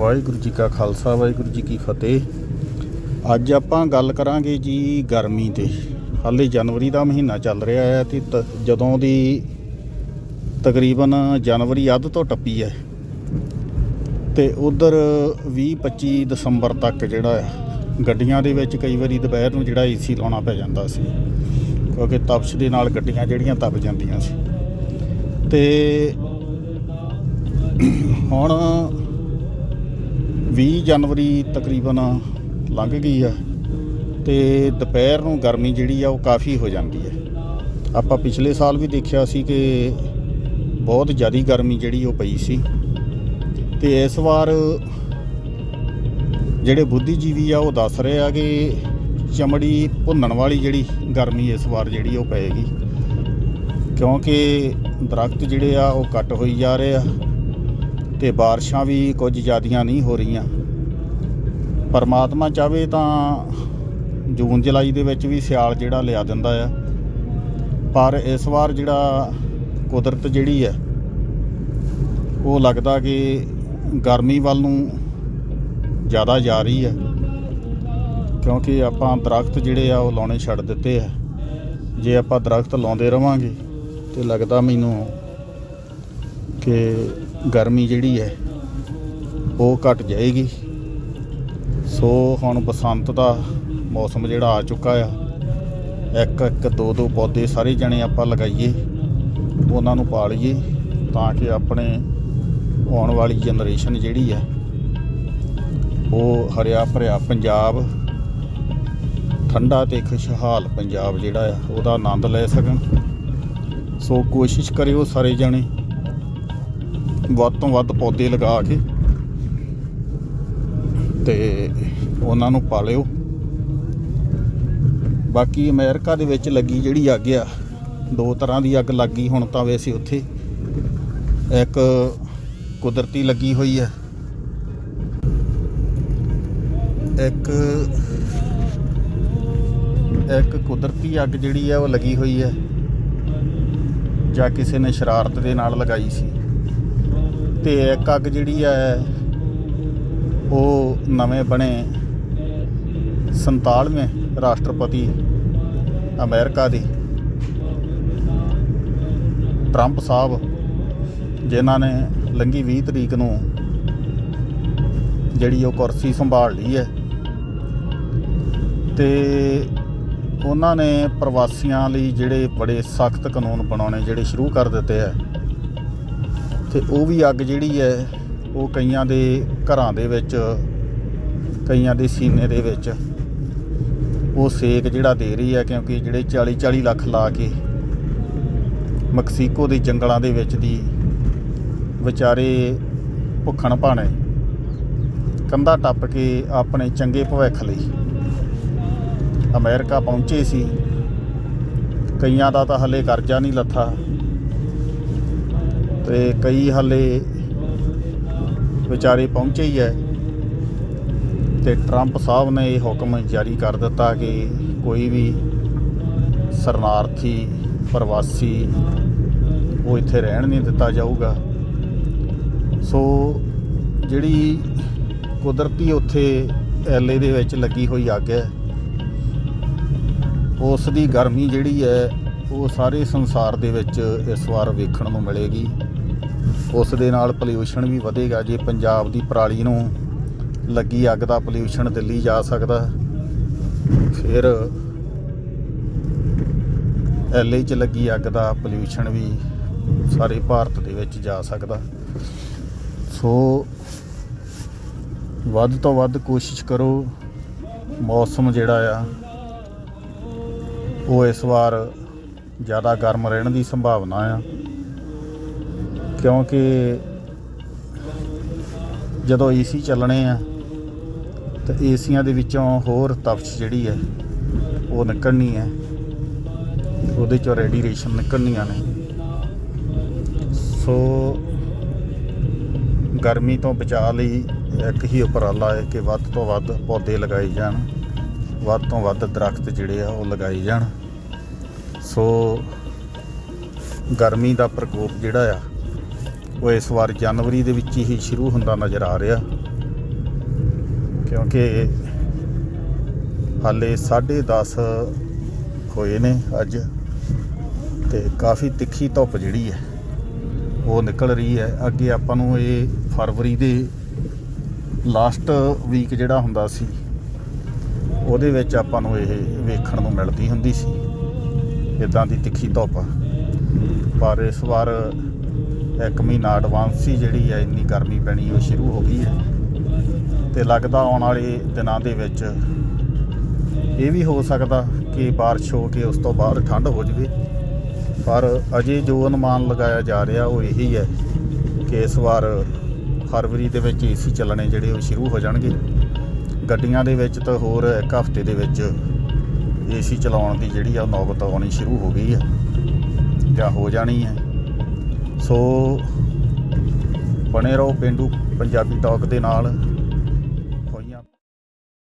ਵਾਹਿਗੁਰੂ ਜੀ ਕਾ ਖਾਲਸਾ, ਵਾਹਿਗੁਰੂ ਜੀ ਕੀ ਫਤਿਹ। ਅੱਜ ਆਪਾਂ ਗੱਲ ਕਰਾਂਗੇ ਜੀ ਗਰਮੀ ਤੇ। ਹਾਲੇ ਜਨਵਰੀ ਦਾ ਮਹੀਨਾ ਚੱਲ ਰਿਹਾ ਹੈ ਤੇ ਤ- ਜਦੋਂ ਦੀ ਤਕਰੀਬਨ ਜਨਵਰੀ ਅੱਧ ਤੋਂ ਟੱਪੀ ਹੈ। ਤੇ ਉਧਰ 20 25 ਦਸੰਬਰ ਤੱਕ ਜਿਹੜਾ ਆ ਗੱਡੀਆਂ ਦੇ ਵਿੱਚ ਕਈ ਵਾਰੀ ਦੁਪਹਿਰ ਨੂੰ ਜਿਹੜਾ ਏਸੀ ਲਾਉਣਾ ਪੈ ਜਾਂਦਾ ਸੀ। ਕਿਉਂਕਿ ਤਪਸ਼ ਦੇ ਨਾਲ ਗੱਡੀਆਂ ਜਿਹੜੀਆਂ ਤਪ ਜਾਂਦੀਆਂ ਸੀ। ਤੇ ਹੁਣ 20 ਜਨਵਰੀ ਤਕਰੀਬਨ ਲੰਘ ਗਈ ਆ ਤੇ ਦੁਪਹਿਰ ਨੂੰ ਗਰਮੀ ਜਿਹੜੀ ਆ ਉਹ ਕਾਫੀ ਹੋ ਜਾਂਦੀ ਹੈ। ਆਪਾਂ ਪਿਛਲੇ ਸਾਲ ਵੀ ਦੇਖਿਆ ਸੀ ਕਿ ਬਹੁਤ ਜ਼ਿਆਦਾ ਗਰਮੀ ਜਿਹੜੀ ਉਹ ਪਈ ਸੀ ਤੇ ਇਸ ਵਾਰ ਜਿਹੜੇ ਬੁੱਧੀਜੀਵੀ ਆ ਉਹ ਦੱਸ ਰਹੇ ਆ ਕਿ ਚਮੜੀ ਭੁੰਨਣ ਵਾਲੀ ਜਿਹੜੀ ਗਰਮੀ ਇਸ ਵਾਰ ਜਿਹੜੀ ਉਹ ਪਏਗੀ ਕਿਉਂਕਿ ਦਰਖਤ ਜਿਹੜੇ ਆ ਉਹ ਕੱਟ ਹੋਈ ਜਾ ਰਹੇ ਆ ਤੇ ਬਾਰਿਸ਼ਾਂ ਵੀ ਕੁਝ ਜ਼ਿਆਦੀਆਂ ਨਹੀਂ ਹੋ ਰਹੀਆਂ। ਪਰਮਾਤਮਾ ਚਾਵੇ ਤਾਂ ਜੂਨ, ਜੁਲਾਈ ਦੇ ਵਿੱਚ ਵੀ ਸਿਆਲ ਜਿਹੜਾ ਲਿਆ ਦਿੰਦਾ ਆ। ਪਰ ਇਸ ਵਾਰ ਜਿਹੜਾ ਕੁਦਰਤ ਜਿਹੜੀ ਹੈ ਉਹ ਲੱਗਦਾ ਕਿ ਗਰਮੀ ਵੱਲ ਨੂੰ ਜ਼ਿਆਦਾ ਜਾ ਰਹੀ ਹੈ ਕਿਉਂਕਿ ਆਪਾਂ ਦਰਖਤ ਜਿਹੜੇ ਆ, ਉਹ ਲਾਉਣੇ ਛੱਡ ਦਿੱਤੇ ਆ। ਜੇ ਆਪਾਂ ਦਰਖਤ ਲਾਉਂਦੇ ਰਵਾਂਗੇ, ਤੇ ਲੱਗਦਾ ਮੈਨੂੰ ਕਿ ਗਰਮੀ ਜਿਹੜੀ ਹੈ, ਉਹ ਘਟ ਜਾਏਗੀ। ਸੋ ਹੁਣ ਬਸੰਤ ਦਾ ਮੌਸਮ ਜਿਹੜਾ ਆ ਚੁੱਕਾ ਆ ਇੱਕ ਇੱਕ ਦੋ ਦੋ ਪੌਦੇ ਸਾਰੇ ਜਣੇ ਆਪਾਂ ਲਗਾਈਏ, ਉਹਨਾਂ ਨੂੰ ਪਾਲੀਏ, ਤਾਂ ਕਿ ਆਪਣੇ ਆਉਣ ਵਾਲੀ ਜਨਰੇਸ਼ਨ ਜਿਹੜੀ ਹੈ, ਉਹ ਹਰਿਆ ਭਰਿਆ ਪੰਜਾਬ, ਠੰਡਾ ਤੇ ਖੁਸ਼ਹਾਲ ਪੰਜਾਬ ਜਿਹੜਾ ਆ, ਉਹਦਾ ਆਨੰਦ ਲੈ ਸਕਣ। ਸੋ ਕੋਸ਼ਿਸ਼ ਕਰਿਓ ਸਾਰੇ ਜਣੇ। ਵੱਧ ਤੋਂ ਵੱਧ ਪੌਦੇ ਲਗਾ ਕੇ ਤੇ ਉਹਨਾਂ ਨੂੰ ਪਾਲਿਓ। ਬਾਕੀ ਅਮਰੀਕਾ ਦੇ ਵਿੱਚ ਲੱਗੀ ਜਿਹੜੀ ਅੱਗ ਆ, ਦੋ ਤਰ੍ਹਾਂ ਦੀ ਅੱਗ ਲੱਗੀ ਹੁਣ ਤਾਂ ਵੈਸੇ ਉੱਥੇ। ਇੱਕ ਕੁਦਰਤੀ ਲੱਗੀ ਹੋਈ ਹੈ ਇੱਕ ਇੱਕ ਕੁਦਰਤੀ ਅੱਗ ਜਿਹੜੀ ਹੈ ਉਹ ਲੱਗੀ ਹੋਈ ਹੈ ਜਾਂ ਕਿਸੇ ਨੇ ਸ਼ਰਾਰਤ ਦੇ ਨਾਲ ਲਗਾਈ ਸੀ। ਤੇ ਇੱਕ ਅੱਗ ਜਿਹੜੀ ਹੈ, ਉਹ ਨਵੇਂ ਬਣੇ 47ਵੇਂ ਰਾਸ਼ਟਰਪਤੀ ਅਮਰੀਕਾ ਦੇ ਟਰੰਪ ਸਾਹਿਬ, ਜਿਨ੍ਹਾਂ ਨੇ ਲੰਗੀ 20 ਤਰੀਕ ਨੂੰ ਜਿਹੜੀ ਉਹ ਕੁਰਸੀ ਸੰਭਾਲ ਲਈ ਹੈ ਤੇ ਉਹਨਾਂ ਨੇ ਪ੍ਰਵਾਸੀਆਂ ਲਈ ਜਿਹੜੇ ਬੜੇ ਸਖਤ ਕਾਨੂੰਨ ਬਣਾਉਣੇ ਜਿਹੜੇ ਸ਼ੁਰੂ ਕਰ ਦਿੱਤੇ ਆ ਤੇ ਉਹ ਵੀ ਅੱਗ ਜਿਹੜੀ ਹੈ, ਉਹ ਕਈਆਂ ਦੇ ਘਰਾਂ ਦੇ ਵਿੱਚ, ਕਈਆਂ ਦੇ ਸੀਨੇ ਦੇ ਵਿੱਚ ਉਹ ਸੇਕ ਜਿਹੜਾ ਦੇ ਰਹੀ ਹੈ ਕਿਉਂਕਿ ਜਿਹੜੇ 40 40 ਲੱਖ ਲਾ ਕੇ ਮੈਕਸੀਕੋ ਦੇ ਜੰਗਲਾਂ ਦੇ ਵਿੱਚ ਦੀ ਵਿਚਾਰੇ ਭੁੱਖਣ ਭਾਣੇ, ਕੰਧਾ ਟੱਪ ਕੇ ਆਪਣੇ ਚੰਗੇ ਭਵਿੱਖ ਲਈ ਅਮਰੀਕਾ ਪਹੁੰਚੇ ਸੀ। ਕਈਆਂ ਦਾ ਤਾਂ ਹਲੇ ਕਰਜ਼ਾ ਨਹੀਂ ਲੱਥਾ। ਤੇ ਕਈ ਹਾਲੇ ਵਿਚਾਰੇ ਪਹੁੰਚੇ ਹੀ ਹੈ। ਤੇ ਟਰੰਪ ਸਾਹਿਬ ਨੇ ਇਹ ਹੁਕਮ ਜਾਰੀ ਕਰ ਦਿੱਤਾ ਕਿ ਕੋਈ ਵੀ ਸ਼ਰਨਾਰਥੀ, ਪ੍ਰਵਾਸੀ ਉਹ ਇੱਥੇ ਰਹਿਣ ਨਹੀਂ ਦਿੱਤਾ ਜਾਊਗਾ। ਸੋ ਜਿਹੜੀ ਕੁਦਰਤੀ ਉੱਥੇ ਐਲਏ ਦੇ ਵਿੱਚ ਲੱਗੀ ਹੋਈ ਅੱਗ ਹੈ, ਉਸ ਦੀ ਗਰਮੀ ਜਿਹੜੀ ਹੈ, ਉਹ ਸਾਰੇ ਸੰਸਾਰ ਦੇ ਵਿੱਚ ਇਸ ਵਾਰ ਵੇਖਣ ਨੂੰ ਮਿਲੇਗੀ। ਉਸ ਦੇ ਨਾਲ ਪੋਲਿਊਸ਼ਨ ਵੀ ਵਧੇਗਾ। ਜੇ ਪੰਜਾਬ ਦੀ ਪਰਾਲੀ ਨੂੰ ਲੱਗੀ ਅੱਗ ਦਾ ਪੋਲਿਊਸ਼ਨ ਦਿੱਲੀ ਜਾ ਸਕਦਾ। ਫਿਰ ਐਲਏ 'ਚ ਲੱਗੀ ਅੱਗ ਦਾ ਪੋਲਿਊਸ਼ਨ ਵੀ ਸਾਰੇ ਭਾਰਤ ਦੇ ਵਿੱਚ ਜਾ ਸਕਦਾ। ਸੋ ਵੱਧ ਤੋਂ ਵੱਧ ਕੋਸ਼ਿਸ਼ ਕਰੋ। ਮੌਸਮ ਜਿਹੜਾ ਆ, ਉਹ ਇਸ ਵਾਰ ਜ਼ਿਆਦਾ ਗਰਮ ਰਹਿਣ ਦੀ ਸੰਭਾਵਨਾ ਆ। ਕਿਉਂਕਿ ਜਦੋਂ ਏਸੀ ਚੱਲਣੇ ਆ ਤਾਂ ਏਸੀਆਂ ਦੇ ਵਿੱਚੋਂ ਹੋਰ ਤਪਸ਼ ਜਿਹੜੀ ਹੈ, ਉਹ ਨਿਕਲਣੀ ਹੈ। ਉਹਦੇ ਚੋਂ ਰੇਡੀਏਸ਼ਨ ਨਿਕਲਣੀਆਂ ਨੇ। ਸੋ ਗਰਮੀ ਤੋਂ ਬਚਾਅ ਲਈ ਇੱਕ ਹੀ ਉਪਰਾਲਾ ਹੈ ਕਿ ਵੱਧ ਤੋਂ ਵੱਧ ਪੌਦੇ ਲਗਾਏ ਜਾਣ। ਵੱਧ ਤੋਂ ਵੱਧ ਦਰਖਤ ਜਿਹੜੇ ਆ, ਉਹ ਲਗਾਏ ਜਾਣ। ਸੋ ਗਰਮੀ ਦਾ ਪ੍ਰਕੋਪ ਜਿਹੜਾ ਆ ਉਹ ਇਸ ਵਾਰ ਜਨਵਰੀ ਦੇ ਵਿੱਚ ਹੀ ਸ਼ੁਰੂ ਹੁੰਦਾ ਨਜ਼ਰ ਆ ਰਿਹਾ। ਕਿਉਂਕਿ ਹਾਲੇ 10:30 ਹੋਏ ਨੇ ਅੱਜ ਤੇ ਕਾਫੀ ਤਿੱਖੀ ਧੁੱਪ ਜਿਹੜੀ ਹੈ, ਉਹ ਨਿਕਲ ਰਹੀ ਹੈ। ਅੱਗੇ ਆਪਾਂ ਨੂੰ ਇਹ ਫਰਵਰੀ ਦੇ ਲਾਸਟ ਵੀਕ ਜਿਹੜਾ ਹੁੰਦਾ ਸੀ, ਉਹਦੇ ਵਿੱਚ ਆਪਾਂ ਨੂੰ ਇਹ ਵੇਖਣ ਨੂੰ ਮਿਲਦੀ ਹੁੰਦੀ ਸੀ ਇਦਾਂ ਦੀ ਤਿੱਖੀ ਧੁੱਪ। ਪਰ ਇਸ ਵਾਰ ਇੱਕ ਮਹੀਨਾ ਐਡਵਾਂਸ ਹੀ ਜਿਹੜੀ ਹੈ ਇੰਨੀ ਗਰਮੀ ਪੈਣੀ ਉਹ ਸ਼ੁਰੂ ਹੋ ਗਈ ਹੈ ਤੇ ਲੱਗਦਾ ਆਉਣ ਵਾਲੇ ਦਿਨਾਂ ਦੇ ਵਿੱਚ ਇਹ ਵੀ ਹੋ ਸਕਦਾ ਕਿ بارش ਹੋ ਕੇ ਉਸ ਤੋਂ ਬਾਅਦ ਠੰਡ ਹੋ ਜਵੇ ਪਰ ਅਜੇ ਜੋ ਅਨੁਮਾਨ ਲਗਾਇਆ ਜਾ ਰਿਹਾ ਉਹ ਇਹੀ ਹੈ ਕਿ ਇਸ ਵਾਰ ਫਰਵਰੀ ਦੇ ਵਿੱਚ ਏਸੀ ਚੱਲਣੇ ਜਿਹੜੇ ਉਹ ਸ਼ੁਰੂ ਹੋ ਜਾਣਗੇ ਗੱਡੀਆਂ ਦੇ ਵਿੱਚ ਤਾਂ ਹੋਰ ਇੱਕ ਹਫ਼ਤੇ ਦੇ ਵਿੱਚ ਏਸੀ ਚਲਾਉਣ ਦੀ ਜਿਹੜੀ ਆ ਉਹ ਨੌਬਤ ਆਉਣੀ ਸ਼ੁਰੂ ਹੋ ਗਈ ਹੈ ਜਾਂ ਹੋ ਜਾਣੀ ਹੈ ਸੋ ਬਣੇ ਰਹੋ ਪਿੰਡੂ ਪੰਜਾਬੀ ਟਾਕ ਦੇ ਨਾਲ।